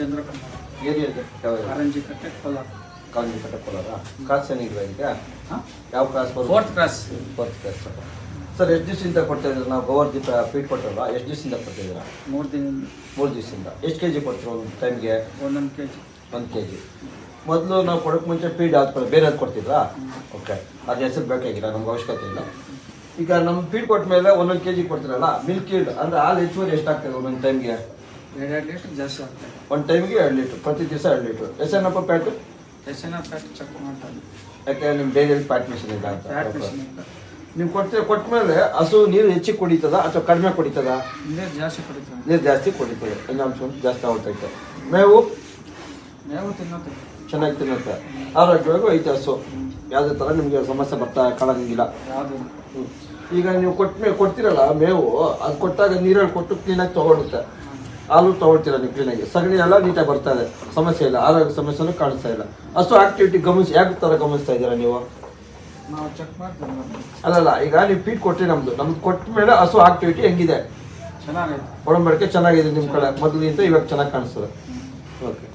ಚಂದ್ರಕುಮಾರ್. ಯಾವ ಕಾರಂಜಿ ಕಟ್ಟೆ Kolar. Colony ಕಟ್ಟಕೊಳ್ಳೋದ cross ಈಗ? ಯಾವ cross fourth cross fourth cross sir ಎಷ್ಟು ದಿವಸದಿಂದ ಕೊಡ್ತಾ ನಾವು ನಾವು ಗೋವರ್ಧಿ ಫೀಡ್ ಕೊಟ್ಟಲ್ಲ ಎಷ್ಟು ದಿವಸದಿಂದ ಕೊಡ್ತಿದ್ದೀರಾ ಮೂರು ದಿನ. ಮೂರು ದಿವಸದಿಂದ. ಎಷ್ಟು ಕೆ ಜಿ ಕೊಡ್ತೀರಾ ಒಂದು ಟೈಮ್ಗೆ ಒಂದೊಂದು ಕೆ ಜಿ ಒಂದು ಕೆ ಜಿ ಮೊದಲು ನಾವು ಕೊಡೋಕೆ ಮುಂಚೆ ಫೀಡ್ ಯಾವ್ದು ಬೇರೆ ಬೇರೆ ಕೊಡ್ತಿದ್ರಾ ಓಕೆ ಅದು ಹೆಸರು ಬೇಕಾಗಿಲ್ಲ ನಮ್ಗೆ ಅವಶ್ಯಕತೆ ಇಲ್ಲ. ಈಗ ನಮ್ಮ ಫೀಡ್ ಕೊಟ್ಟ ಮೇಲೆ ಒಂದೊಂದು ಕೆ ಜಿ ಕೊಡ್ತೀರಲ್ಲ? ಮಿಲ್ಕ್ ಫೀಡ್ ಅಂದರೆ ಹಾಲು ಹೆಚ್ಚುವರಿ ಎಷ್ಟಾಗ್ತದೆ ಒಂದೊಂದು ಟೈಮ್ಗೆ ಎರಡೆರಡು ಲೀಟ್ರ್ ಜಾಸ್ತಿ ಆಗ್ತದೆ ಒಂದು ಟೈಮ್ಗೆ ಎರಡು ಲೀಟ್ರ್ ಪ್ರತಿ ದಿವಸ ಎರಡು litre. Fat? S N fat check ಮಾಡ್ತಾರೆ. ಯಾಕೆ ನಿಮ್ಮ ಡೈರಿಯಲ್ಲಿ ಪ್ಯಾಟ್ ಮಿಷನ್ ಇಲ್ಲ ಅಂತ? ಪ್ಯಾಟ್ ಮಿಷಿನ್ ಇಲ್ಲ. ನೀವು ಕೊಡ್ತೀರ ಕೊಟ್ಟ ಮೇಲೆ ಹಸು ನೀರು ಹೆಚ್ಚಿಗೆ ಕುಡಿತದ ಅಥವಾ ಕಡಿಮೆ ಕುಡಿತದ? ನೀರು ಜಾಸ್ತಿ ಕುಡಿತದೆ. ನೀರು ಜಾಸ್ತಿ ಕುಡಿತದೆ. ಅಂಶ ಜಾಸ್ತಿ ಆಗ್ತೈತೆ ಮೇವು? ಮೇವು ತಿನ್ನೋದು. ಚೆನ್ನಾಗಿ ತಿನ್ನುತ್ತೆ. ಆರೋಗ್ಯವಾಗಿ ಐತೆ ಹಸು ಯಾವುದೇ ಥರ ನಿಮಗೆ ಸಮಸ್ಯೆ ಬರ್ತಾ ಕಾಣಂಗಿಲ್ಲ. ಯಾವುದು? ಈಗ ನೀವು ಕೊಟ್ಟ ಮೇಲೆ ಕೊಡ್ತೀರಲ್ಲ ಮೇವು ಅದು ಕೊಟ್ಟಾಗ ನೀರಲ್ಲಿ ಕೊಟ್ಟು ಕ್ಲೀನಾಗಿ ತೊಗೊಳುತ್ತೆ ಹಾಲು ತೊಗೊಳ್ತೀರ ನೀವು ಕ್ಲೀನಾಗಿ ಸಗಣಿ ಎಲ್ಲ ನೀಟಾಗಿ ಬರ್ತಾ ಇದೆ. ಸಮಸ್ಯೆ ಇಲ್ಲ. ಆರೋಗ್ಯ ಸಮಸ್ಯೆನೂ ಕಾಣಿಸ್ತಾ ಇಲ್ಲ. ಅಷ್ಟು ಆಕ್ಟಿವಿಟಿ ಗಮನಿಸಿ. ಯಾಕೆ ಥರ ಗಮನಿಸ್ತಾ ಇದ್ದೀರಾ ನೀವು? ನಾವು ಚೆಕ್ ಮಾಡ್ತೀವಿ ಅಲ್ಲಲ್ಲ ಈಗ ನೀವು ಫೀಟ್ ಕೊಟ್ಟರೆ ನಮ್ಮದು ನಮ್ದು ಕೊಟ್ಟ ಮೇಲೆ ಹಸು ಆಕ್ಟಿವಿಟಿ ಹೆಂಗಿದೆ? ಚೆನ್ನಾಗಿದೆ ಒಡಂಬಡಿಕೆ ಚೆನ್ನಾಗಿದೆ ನಿಮ್ಮ ಕಡೆ. ಮೊದಲಿಗಿಂತ ಇವಾಗ ಚೆನ್ನಾಗಿ ಕಾಣಿಸ್ತದೆ. ಓಕೆ